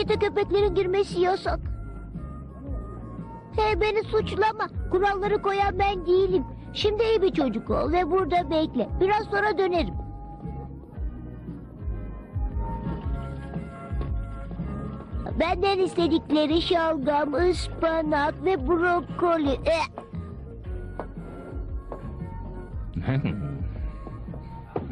Markete köpeklerin girmesi yasak. Hey beni suçlama. Kuralları koyan ben değilim. Şimdi iyi bir çocuk ol ve burada bekle. Biraz sonra dönerim. Benden istedikleri şalgam, ıspanak ve brokoli. Eh,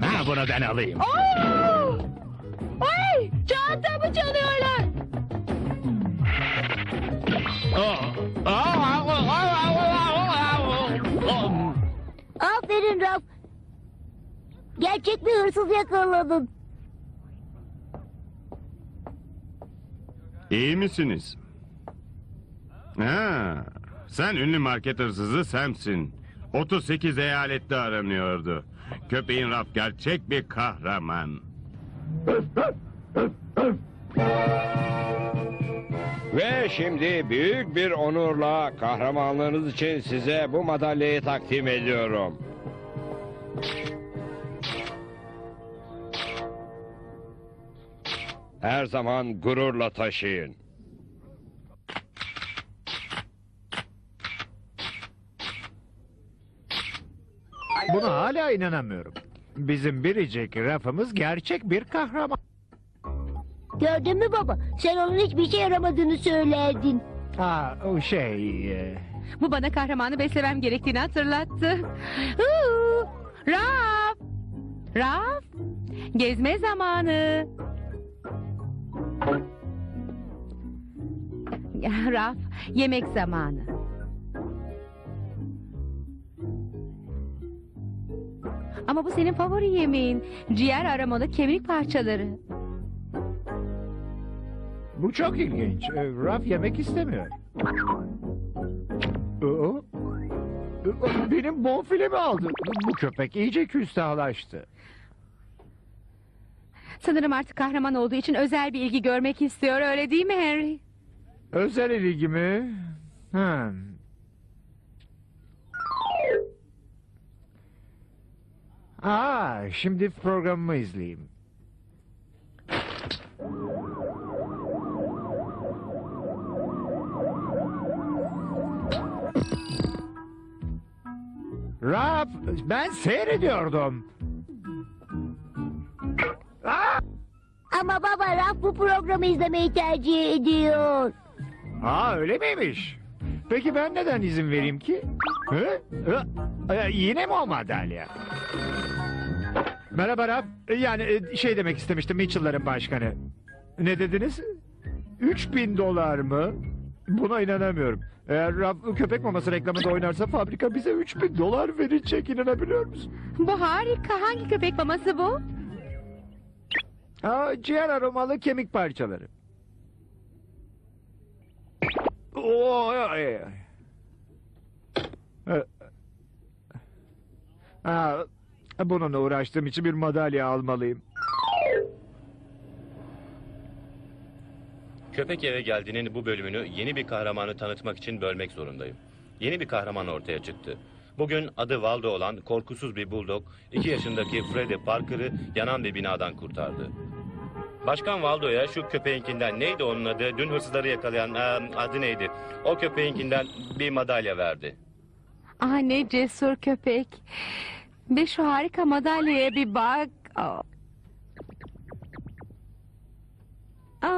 ha bunu ben alayım. Oo! Ay! Çantamı çalıyorlar. Aferin Raf. Gerçek bir hırsız yakaladın. İyi misiniz? Ha, sen ünlü market hırsızı sensin. 38 eyalette aranıyordu. Köpeğin Raf gerçek bir kahraman. Ve şimdi büyük bir onurla kahramanlığınız için size bu madalyayı takdim ediyorum. Her zaman gururla taşıyın. Buna hala inanamıyorum. Bizim biricik rafımız gerçek bir kahraman. Gördün mü baba? Sen onun hiçbir şey yaramadığını söylerdin. Ha, o şey... e, Bu bana kahramanı beslemem gerektiğini hatırlattı. Huu! Raf! Raf! Gezme zamanı. Raf, yemek zamanı. Ama bu senin favori yemeğin. Ciğer aromalı kemik parçaları. Bu çok ilginç. E, Raf yemek istemiyor. Oo. E, Benim bonfilemi aldı. Bu köpek iyice küstahlaştı. Sanırım artık kahraman olduğu için özel bir ilgi görmek istiyor öyle değil mi Henry? Özel ilgi mi? Hmm. Aa, şimdi programımı izleyeyim. Raf, ben seyrediyordum. Aa! Ama baba Raf bu programı izlemeyi tercih ediyor. Aa öyle miymiş? Peki ben neden izin vereyim ki? Hı? Hı? Ee, yine mi o madalya? Merhaba Rab. Yani e, şey demek istemiştim Mitchell'ların başkanı. Ne dediniz? 3000 dolar mı? Buna inanamıyorum. Eğer Rab köpek maması reklamında oynarsa fabrika bize 3000 dolar verecek inanabiliyor musun? Bu harika. Hangi köpek maması bu? Aa, ciğer aromalı kemik parçaları. Oo, ay, ay. Ee, Aa, bununla uğraştığım için bir madalya almalıyım. Köpek eve geldiğinin bu bölümünü yeni bir kahramanı tanıtmak için bölmek zorundayım. Yeni bir kahraman ortaya çıktı. Bugün adı Waldo olan korkusuz bir buldog, 2 yaşındaki Freddy Parker'ı yanan bir binadan kurtardı. Başkan Waldo'ya şu köpeğinkinden neydi onun adı? Dün hırsızları yakalayan eee, adı neydi? O köpeğinkinden bir madalya verdi. Ah ne cesur köpek. Ve şu harika madalyaya bir bak. Aa. Bak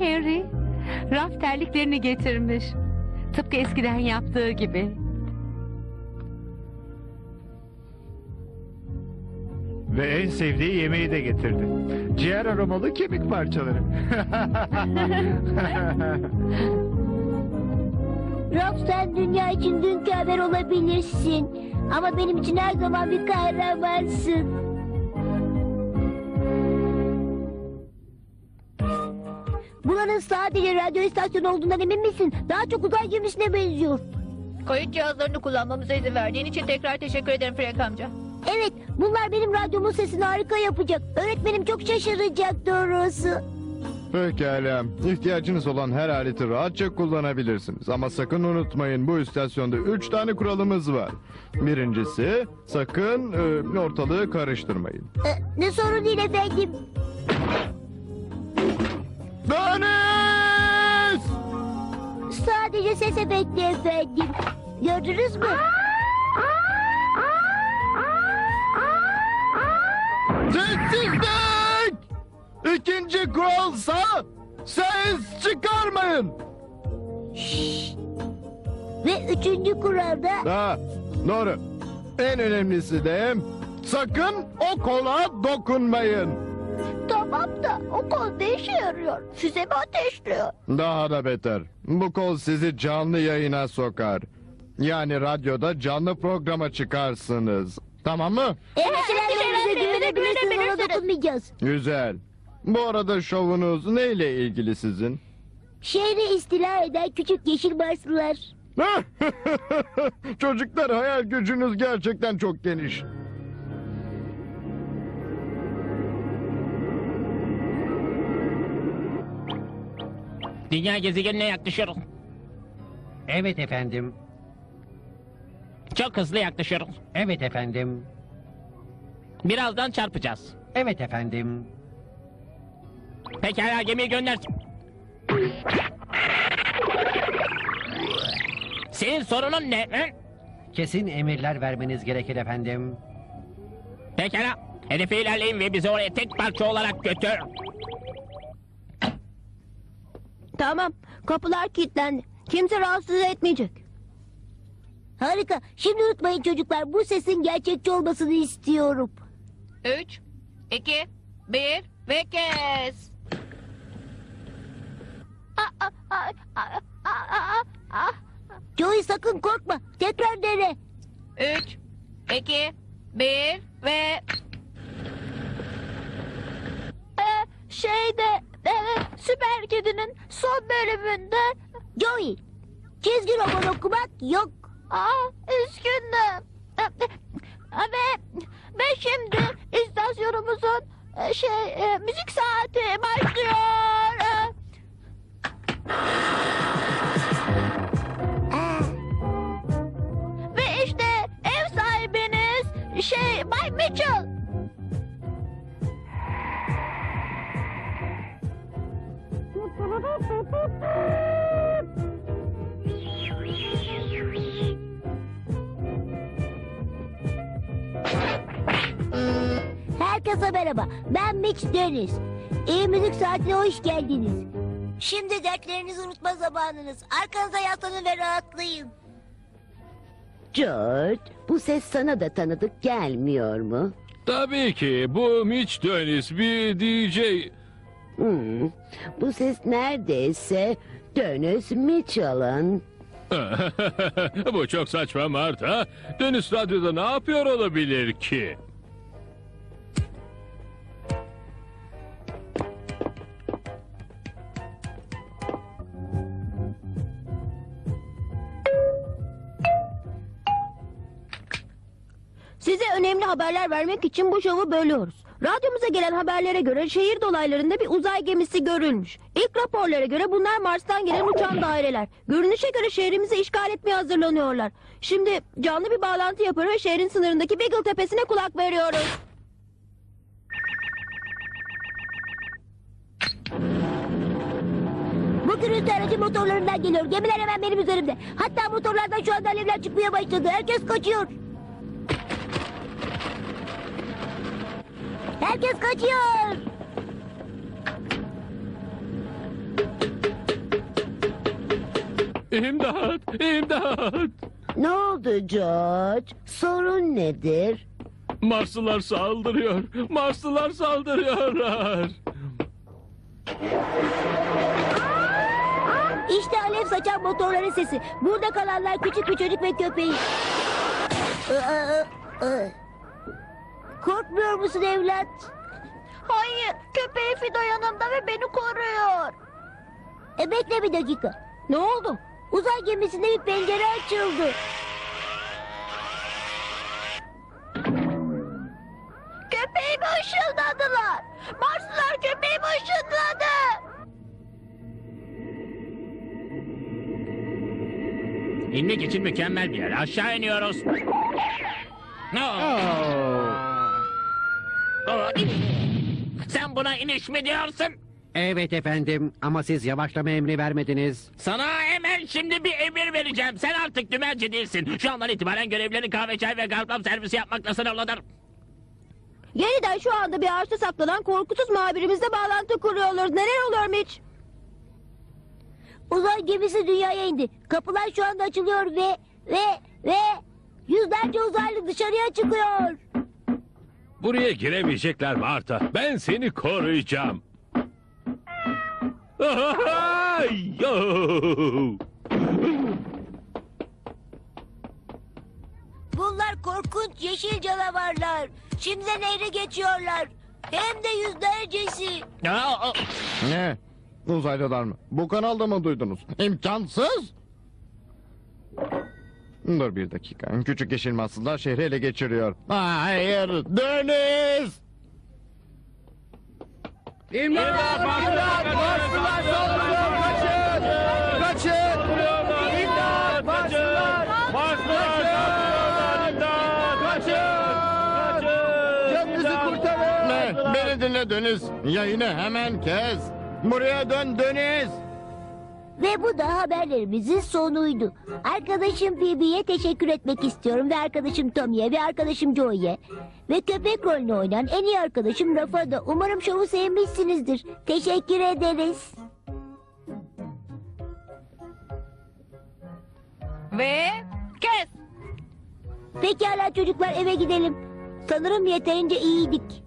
Henry, raf terliklerini getirmiş. Tıpkı eskiden yaptığı gibi. Ve en sevdiği yemeği de getirdi. Ciğer aromalı kemik parçaları. Raf sen dünya için dünkü haber olabilirsin. Ama benim için her zaman bir kahramansın. Buranın sadece radyo istasyonu olduğundan emin misin? Daha çok uzay gemisine benziyor. Kayıt cihazlarını kullanmamıza izin verdiğin için tekrar teşekkür ederim Frank amca. Evet, bunlar benim radyomun sesini harika yapacak. Öğretmenim çok şaşıracak doğrusu. Pekala. İhtiyacınız olan her aleti rahatça kullanabilirsiniz. Ama sakın unutmayın bu istasyonda üç tane kuralımız var. Birincisi sakın e, ortalığı karıştırmayın. Ee, ne sorun değil efendim. Deniz! Sadece ses efekti efendim. Gördünüz mü? İkinci kuralsa ses çıkarmayın. Ve üçüncü kuralda Ha, doğru. En önemlisi de sakın o kola dokunmayın. tamam da o kol ne işe yarıyor? Füze mi ateşliyor? Daha da beter. Bu kol sizi canlı yayına sokar. Yani radyoda canlı programa çıkarsınız. Tamam mı? Endişelenmemize güvenebilirsiniz ona dokunmayacağız. Güzel. Bu arada şovunuz neyle ilgili sizin? Şehri istila eden küçük yeşil marslılar. Çocuklar hayal gücünüz gerçekten çok geniş. Dünya gezegenine yaklaşıyoruz. Evet efendim. Çok hızlı yaklaşıyoruz. Evet efendim. Birazdan çarpacağız. Evet efendim. Pekala gemiyi gönder. Senin sorunun ne? Hı? Kesin emirler vermeniz gerekir efendim. Pekala. Hedefe ilerleyin ve bizi oraya tek parça olarak götür. Tamam. Kapılar kilitlendi. Kimse rahatsız etmeyecek. Harika. Şimdi unutmayın çocuklar. Bu sesin gerçekçi olmasını istiyorum. 3, 2, 1 ve kes. Joey sakın korkma. Tekrar dene. 3, 2, 1 ve... şeyde Süper Kedi'nin son bölümünde Joey çizgi roman okumak yok. Aa üzgündüm. Ve, ve şimdi istasyonumuzun e, şey e, müzik saati başlıyor. Ve işte ev sahibiniz şey Bay Mitchell. Herkese merhaba. Ben Mitch Deniz. İyi müzik saatine hoş geldiniz. Şimdi dertlerinizi unutma zamanınız. Arkanıza yaslanın ve rahatlayın. George, bu ses sana da tanıdık gelmiyor mu? Tabii ki bu Mitch Dönis bir DJ. Hmm, bu ses neredeyse Dönüs Mitchell'ın. bu çok saçma Marta. Dönis radyoda ne yapıyor olabilir ki? Haberler vermek için bu şovu bölüyoruz. Radyomuza gelen haberlere göre şehir dolaylarında bir uzay gemisi görülmüş. İlk raporlara göre bunlar Mars'tan gelen uçan daireler. Görünüşe göre şehrimizi işgal etmeye hazırlanıyorlar. Şimdi canlı bir bağlantı yapıyor ve şehrin sınırındaki Beagle Tepesi'ne kulak veriyoruz. Bu gürültü aracı motorlarından geliyor. Gemiler hemen benim üzerimde. Hatta motorlardan şu anda alevler çıkmaya başladı. Herkes kaçıyor. Herkes kaçıyor. İmdat, imdat. Ne oldu George? Sorun nedir? Marslılar saldırıyor. Marslılar saldırıyorlar. İşte alev saçan motorların sesi. Burada kalanlar küçük bir çocuk ve köpeği. Aa, aa. Korkmuyor musun evlat? Hayır, köpeği Fido yanımda ve beni koruyor. E bekle bir dakika. Ne oldu? Uzay gemisinde bir pencere açıldı. Köpeğimi ışıldadılar. Marslılar köpeğimi ışıldadı. İnmek için mükemmel bir yer. Aşağı iniyoruz. No. Oh. Sen buna iniş mi diyorsun? Evet efendim ama siz yavaşlama emri vermediniz. Sana hemen şimdi bir emir vereceğim. Sen artık dümenci değilsin. Şu andan itibaren görevlerini kahve, çay ve garplam servisi yapmakla sınırlıdır. Yeniden şu anda bir ağaçta saklanan korkusuz muhabirimizle bağlantı kuruyoruz. Neler oluyor Mitch? Uzay gemisi dünyaya indi. Kapılar şu anda açılıyor ve ve ve yüzlerce uzaylı dışarıya çıkıyor. Buraya giremeyecekler Marta. Ben seni koruyacağım. Bunlar korkunç yeşil canavarlar. Şimdi nehri geçiyorlar. Hem de yüzlercesi. Ne? Uzaylılar mı? Bu kanalda mı duydunuz? İmkansız. Dur bir dakika. Küçük yeşil masıllar şehri ele geçiriyor. Hayır. Deniz! İmdat! İmdat! Marslılar saldırıyor! Kaçın! Kaçın! İmdat! Marslılar! Marslılar saldırıyorlar! Kaçın! Canınızı kurtarın! Ne? Beni dinle Deniz. Yayını hemen kes. Buraya dön Deniz. Ve bu da haberlerimizin sonuydu. Arkadaşım Phoebe'ye teşekkür etmek istiyorum ve arkadaşım Tommy'ye ve arkadaşım Joey'e ve köpek rolünü oynayan en iyi arkadaşım Rafa da umarım şovu sevmişsinizdir. Teşekkür ederiz. Ve kes. Pekala çocuklar eve gidelim. Sanırım yeterince iyiydik.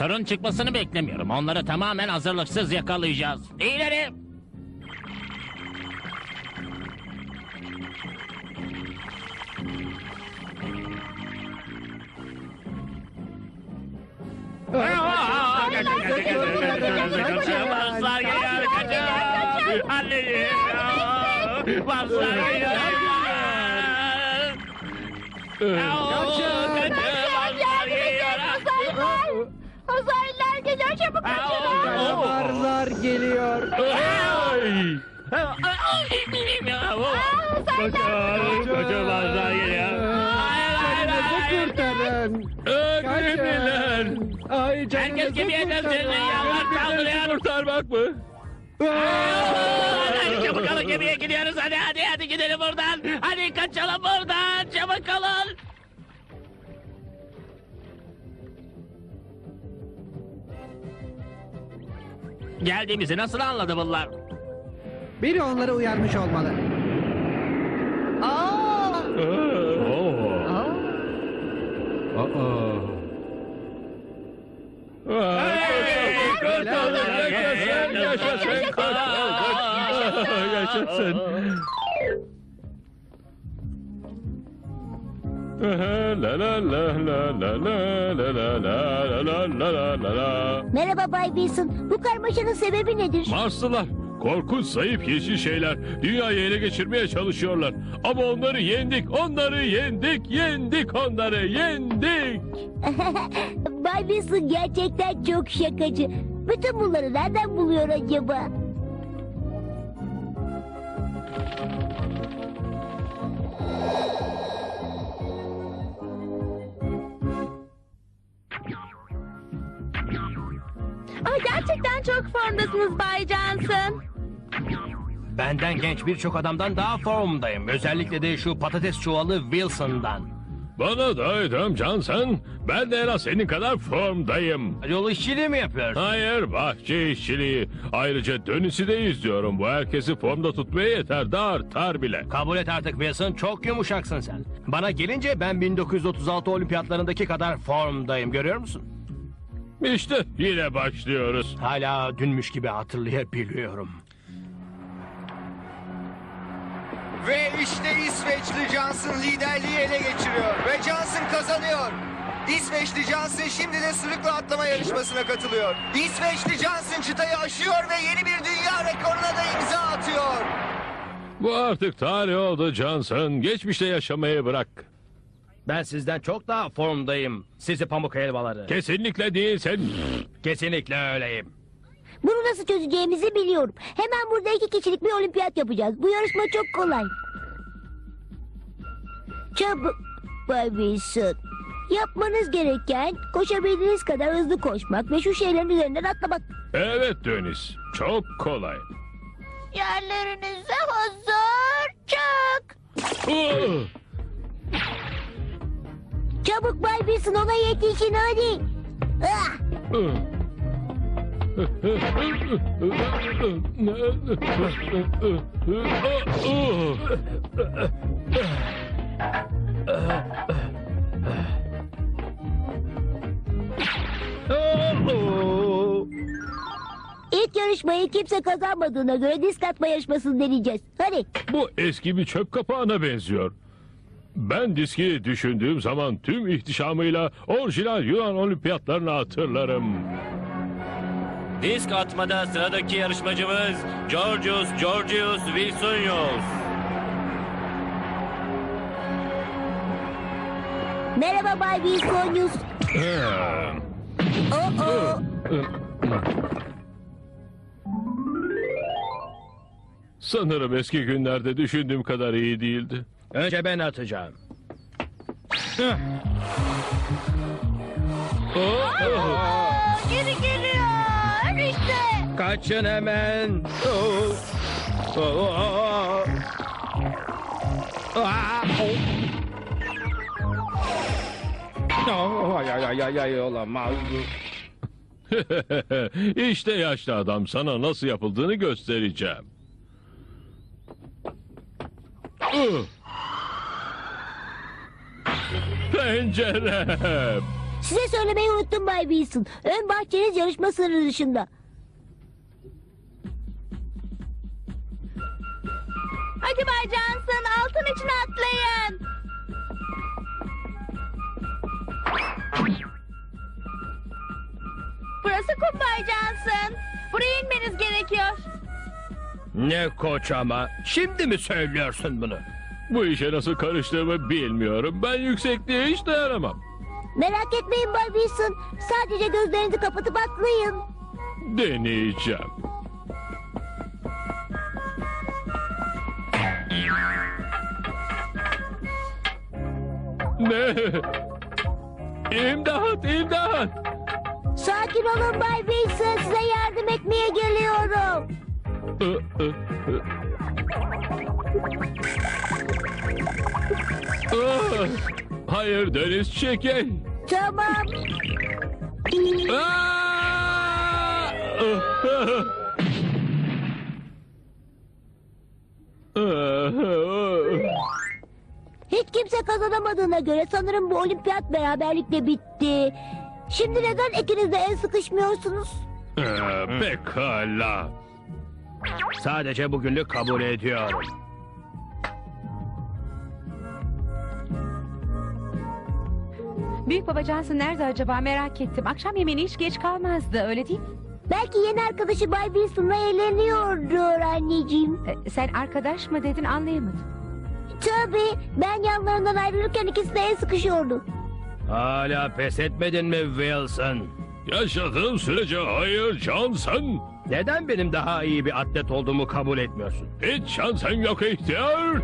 Sorun çıkmasını beklemiyorum. Onları tamamen hazırlıksız yakalayacağız. İleri. Marslar geliyor kaçın. Anneciğim. Marslar geliyor. Kaçın. Uzaylılar geliyor çabuk Canavarlar geliyor! Kaçamazlar geliyor. Canınızı kurtarın! Önemliler. Ay Herkes gemiye dönsün. kurtarın! Yalvar saldırıyor. Kurtarmak mı? Hadi çabuk olun gemiye gidiyoruz. Hadi hadi hadi gidelim buradan. Hadi kaçalım buradan. Çabuk olun. Geldiğimizi nasıl anladı bunlar? Biri onları uyarmış olmalı. Kurtulduk, yaşasın, yaşasın, kurtulduk. Yaşasın. Merhaba Bay Wilson. Bu karmaşanın sebebi nedir? Marslılar, korkunç zayıf yeşil şeyler dünyayı ele geçirmeye çalışıyorlar. Ama onları yendik, onları yendik, yendik onları, yendik. Bay Wilson gerçekten çok şakacı. Bütün bunları nereden buluyor acaba? Ama gerçekten çok formdasınız Bay Johnson. Benden genç birçok adamdan daha formdayım. Özellikle de şu patates çuvalı Wilson'dan. Bana da edem Johnson. Ben de en az senin kadar formdayım. Yol işçiliği mi yapıyorsun? Hayır bahçe işçiliği. Ayrıca dönüşü de izliyorum. Bu herkesi formda tutmaya yeter de artar bile. Kabul et artık Wilson. Çok yumuşaksın sen. Bana gelince ben 1936 olimpiyatlarındaki kadar formdayım. Görüyor musun? İşte yine başlıyoruz. Hala dünmüş gibi hatırlayabiliyorum. Ve işte İsveçli Johnson liderliği ele geçiriyor. Ve Johnson kazanıyor. İsveçli Johnson şimdi de sırıkla atlama yarışmasına katılıyor. İsveçli Johnson çıtayı aşıyor ve yeni bir dünya rekoruna da imza atıyor. Bu artık tarih oldu Johnson. Geçmişte yaşamayı bırak. Ben sizden çok daha formdayım. Sizi pamuk helvaları. Kesinlikle değilsin. Kesinlikle öyleyim. Bunu nasıl çözeceğimizi biliyorum. Hemen burada iki kişilik bir olimpiyat yapacağız. Bu yarışma çok kolay. Çabuk Bay Wilson. Yapmanız gereken koşabildiğiniz kadar hızlı koşmak ve şu şeylerin üzerinden atlamak. Evet Deniz. Çok kolay. Yerlerinize hazır çık. Uh! Çabuk Bay Wilson ona yetişin hadi. Ah! İlk yarışmayı kimse kazanmadığına göre disk atma yarışmasını deneyeceğiz. Hadi. Bu eski bir çöp kapağına benziyor. Ben diski düşündüğüm zaman tüm ihtişamıyla orijinal Yunan olimpiyatlarını hatırlarım. Disk atmada sıradaki yarışmacımız Georgios Georgios Wilsonios. Merhaba Bay Wilsonius. Oh oh. Sanırım eski günlerde düşündüğüm kadar iyi değildi. Önce ben atacağım. Geri geliyor işte. Kaçın hemen. Oh. Oh, oh, oh. Ah, oh. Oh, ay ay ay ay ay olamaz. işte yaşlı adam sana nasıl yapıldığını göstereceğim. Uh! Pencerem. Size söylemeyi unuttum Bay Wilson. Ön bahçeniz yarışma sınırı dışında. Hadi Bay Johnson altın için atlayın. Burası kum Bay Johnson. Buraya inmeniz gerekiyor. Ne koç ama. Şimdi mi söylüyorsun bunu? Bu işe nasıl karıştığımı bilmiyorum. Ben yüksekliğe hiç dayanamam. Merak etmeyin Bay Wilson. Sadece gözlerinizi kapatıp atlayın. Deneyeceğim. Ne? İmdat, imdat! Sakin olun Bay Wilson. Size yardım etmeye geliyorum. Ih, ih, ih. Ah! Hayır Deniz çekil. Tamam. Ah! Hiç kimse kazanamadığına göre sanırım bu olimpiyat beraberlikle bitti. Şimdi neden ikiniz de el sıkışmıyorsunuz? Ee, Pekala. Sadece bugünlük kabul ediyorum. Büyük baba Johnson nerede acaba merak ettim. Akşam yemeğine hiç geç kalmazdı öyle değil mi? Belki yeni arkadaşı Bay Wilson'la eğleniyordur anneciğim. E, sen arkadaş mı dedin anlayamadım. Tabii ben yanlarından ayrılırken ikisi de el sıkışıyordu. Hala pes etmedin mi Wilson? Yaşadığım sürece hayır Johnson. Neden benim daha iyi bir atlet olduğumu kabul etmiyorsun? Hiç şansın yok ihtiyar.